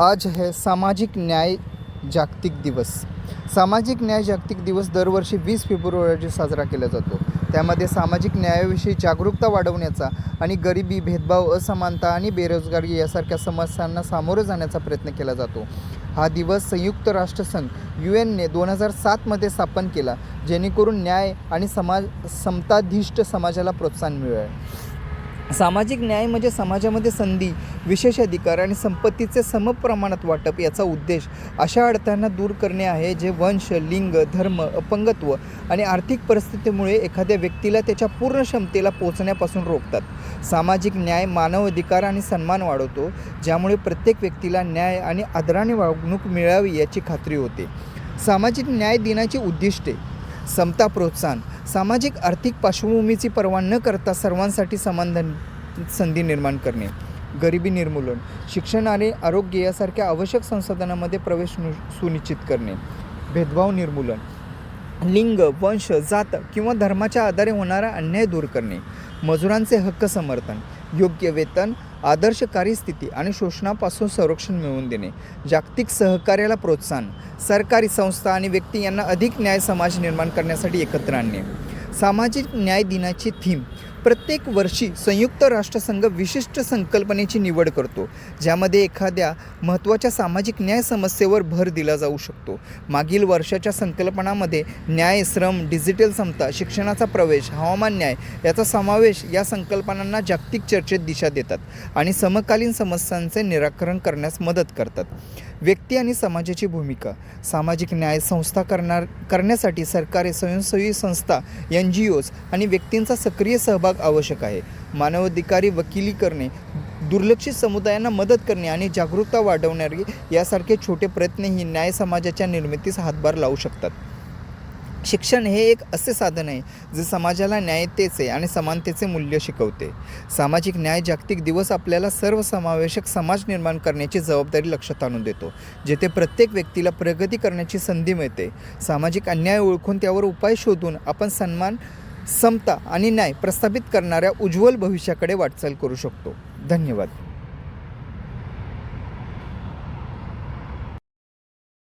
आज है सामाजिक न्याय जागतिक दिवस. सामाजिक न्याय जागतिक दिवस दरवर्षी वीस फेब्रुवारी रोजी साजरा केला जातो. त्यामध्ये सामाजिक न्यायाविषयी जागरूकता वाढवण्याचा आणि गरिबी भेदभाव असमानता आणि बेरोजगारी यासारख्या समस्यांना सामोरं जाण्याचा प्रयत्न केला जातो. हा दिवस संयुक्त राष्ट्रसंघ यू एनने दोन हजार सातमध्ये स्थापन केला जेणेकरून न्याय आणि समाज समताधिष्ट समाजाला प्रोत्साहन मिळेल. सामाजिक न्याय म्हणजे समाजामध्ये संधी विशेष अधिकार आणि संपत्तीचे समप्रमाणात वाटप याचा उद्देश अशा अडथळ्यांना दूर करणे आहे जे वंश लिंग धर्म अपंगत्व आणि आर्थिक परिस्थितीमुळे एखाद्या व्यक्तीला त्याच्या पूर्ण क्षमतेला पोचण्यापासून रोखतात. सामाजिक न्याय मानव अधिकार आणि सन्मान वाढवतो ज्यामुळे प्रत्येक व्यक्तीला न्याय आणि आदराने वागणूक मिळावी याची खात्री होते. सामाजिक न्याय दिनाची उद्दिष्टे समता प्रोत्साहन सामाजिक आर्थिक पार्श्वभूमीची पर्वा न करता सर्वांसाठी समान धन- संधी निर्माण करणे. गरिबी निर्मूलन शिक्षण आणि आरोग्य यासारख्या आवश्यक संसाधनांमध्ये प्रवेश सुनिश्चित करणे. भेदभाव निर्मूलन लिंग वंश जात किंवा धर्माच्या आधारे होणारा अन्याय दूर करणे. मजुरांचे हक्क समर्थन योग्य वेतन आदर्श कार्यस्थिती आणि शोषणापासून संरक्षण मिळवून देणे जागतिक सहकार्याला प्रोत्साहन सरकारी संस्था आणि व्यक्ती यांना अधिक न्याय समाज निर्माण करण्यासाठी एकत्र आणणे. सामाजिक न्याय दिनाची थीम प्रत्येक वर्षी संयुक्त राष्ट्रसंघ विशिष्ट संकल्पनेची निवड करतो ज्यामध्ये एखाद्या महत्त्वाच्या सामाजिक न्याय समस्येवर भर दिला जाऊ शकतो. मागील वर्षाच्या संकल्पनामध्ये न्याय श्रम डिजिटल समता शिक्षणाचा प्रवेश हवामान न्याय याचा समावेश या संकल्पनांना जागतिक चर्चेत दिशा देतात आणि समकालीन समस्यांचे निराकरण करण्यास मदत करतात. व्यक्ती आणि समाजाची भूमिका. सामाजिक न्याय संस्था करणार करण्यासाठी सरकारी स्वयंसेवी संस्था एन जी ओज आणि व्यक्तींचा सक्रिय सहभाग आवश्यक आहे. मानवाधिकारी वकिली करणे दुर्लक्षित समुदायांना मदत करणे आणि जागरूकता वाढवणारी यासारखे छोटे प्रयत्नही न्याय समाजाच्या निर्मितीस हातभार लावू शकतात. शिक्षण हे एक असे साधन आहे जे समाजाला न्यायतेचे आणि समानतेचे मूल्य शिकवते. सामाजिक न्याय जागतिक दिवस आपल्याला सर्वसमावेशक समाज निर्माण करण्याची जबाबदारी लक्षात आणून देतो जेथे प्रत्येक व्यक्तीला प्रगती करण्याची संधी मिळते. सामाजिक अन्याय ओळखून त्यावर उपाय शोधून आपण सन्मान समता आणि न्याय प्रस्थापित करणाऱ्या उज्ज्वल भविष्याकडे वाटचाल करू शकतो. धन्यवाद.